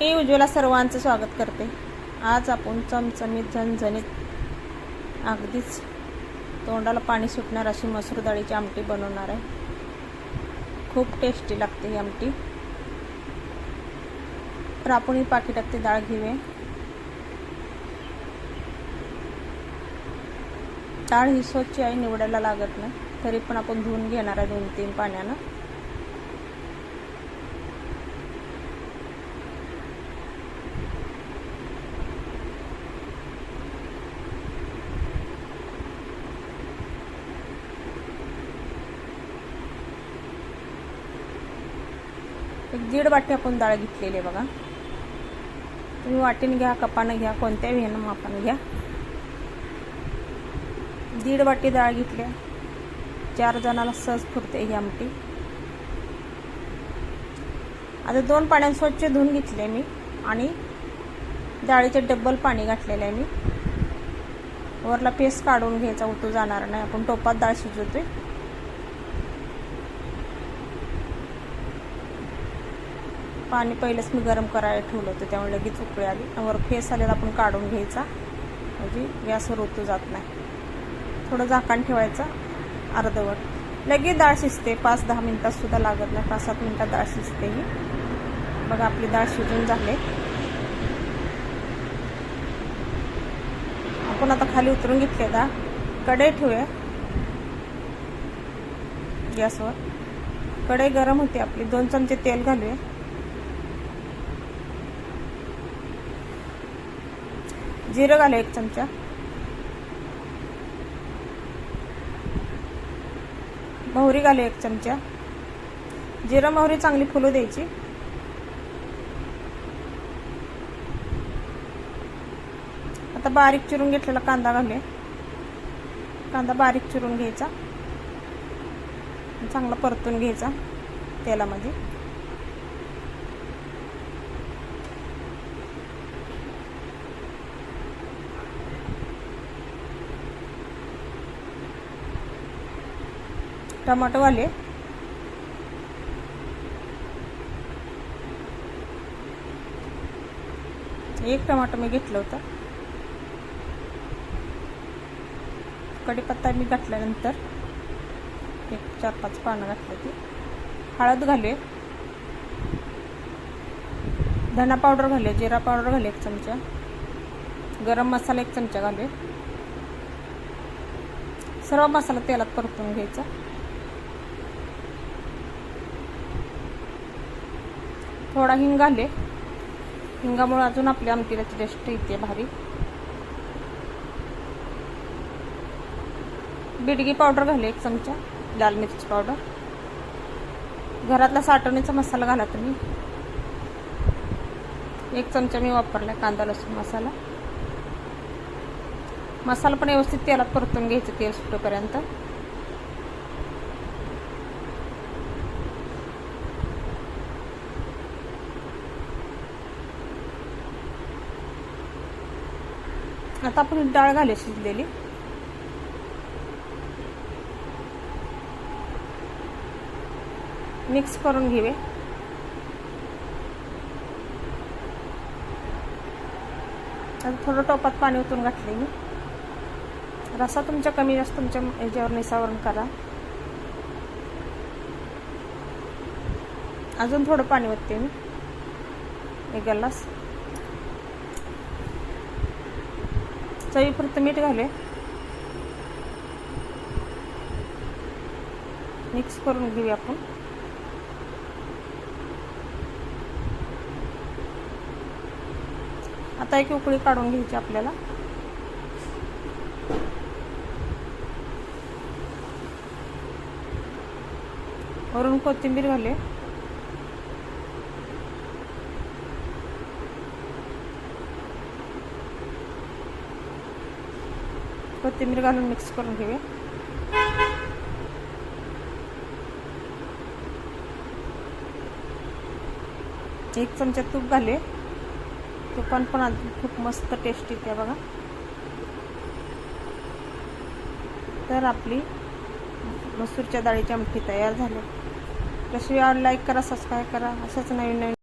मी उज्ज्वला सर्वांचं स्वागत करते. आज आपण चमचमीत झणझणीत अगदीच तोंडाला पाणी सुटणार अशी मसूर डाळीची आमटी बनवणार आहे. खूप टेस्टी लागते ही आमटी. तर आपण ही पाकिटात ती डाळ घेऊया. डाळ ही स्वच्छ आहे निवडायला लागत नाही तरी पण आपण धुवून घेणार आहे दोन तीन पाण्यानं. एक दीड वाटी आपण डाळ घेतलेली आहे बघा. तुम्ही वाटीनं घ्या कपानं घ्या कोणत्याही ह्यानं मापानं घ्या. दीड वाटी डाळ घेतल्या चार जणाला सहज फुरते ही आमटी. आता दोन पाण्यात स्वच्छ धुवून घेतले मी आणि डाळीचे डब्बल पाणी घातलेलं आहे मी. वरला पेस्ट काढून घ्यायचा उतू जाणार नाही. आपण टोपात डाळ शिजवतोय. पाणी पहिलेच मी गरम करायला ठेवलं होतं. त्यामुळे लगेच उकळी आली. वर फेस आलेला आपण काढून घ्यायचा. म्हणजे गॅसवर ओतू जात नाही. थोडं झाकण ठेवायचं. अर्धवट. लगेच डाळ शिजते. पाच दहा मिनटात सुद्धा लागत नाही. पाच सात मिनटात डाळ शिजते ही. बघा आपली डाळ शिजून झाले. आपण आता खाली उतरून घेतले डाळ. कढई ठेवूया. गॅसवर. कढई गरम होते. आपली दोन चमचे तेल घालूया. जिरं घालू एक चमचा. मोहरी घालू एक चमचा. जिरं मोहरी चांगली फुलू द्यायची. आता बारीक चिरून घेतलेला कांदा घालूया. कांदा बारीक चिरून घ्यायचा. चांगला परतून घ्यायचा तेलामध्ये. टमाटोवाले. एक टमाटो मी घेतलं होतं. कढीपत्ता मी घातल्यानंतर एक चार पाच पानं घातली होती. हळद घालूया. धना पावडर घालूया जिरा पावडर घालूया एक चमचा. गरम मसाला एक चमचा घालूया. सर्व मसाला तेलात परतून घ्यायचा. थोडा हिंग घाले हिंगामुळे अजून आपल्या आमटीला टेस्ट येते भारी. बिडगी पावडर घाले एक चमचा लाल मिरची पावडर. घरातला साठवणीचा मसाला घाला तुम्ही. एक चमचा मी वापरला कांदा लसूण मसाला. मसाला पण व्यवस्थित तेलात परतून घ्यायचं तेल सुटेपर्यंत. आता आपण डाळ घाले शिजलेली. मिक्स करून घेवे आता थोडं टोपात पाणी ओतून घातले मी. रसा तुमच्या कमी जास्त तुमच्या ह्याच्यावर निसावरण करा. अजून थोडं पाणी ओतते मी. एक गल्लास चवीपुरतं मीठ घाले मिक्स करून घेऊया आपण. आता एक उकळी काढून घ्यायची आपल्याला. वरून कोथिंबीर घाले कोथिंबीर घालून मिक्स करून घेऊया. एक चमचा तूप घाले तुपान पण अजून खूप मस्त टेस्ट येते बघा. तर आपली मसूरच्या डाळीची आमटी तयार झाली. रेसिपी लाईक करा सबस्क्राईब करा. असंच नवीन नवीन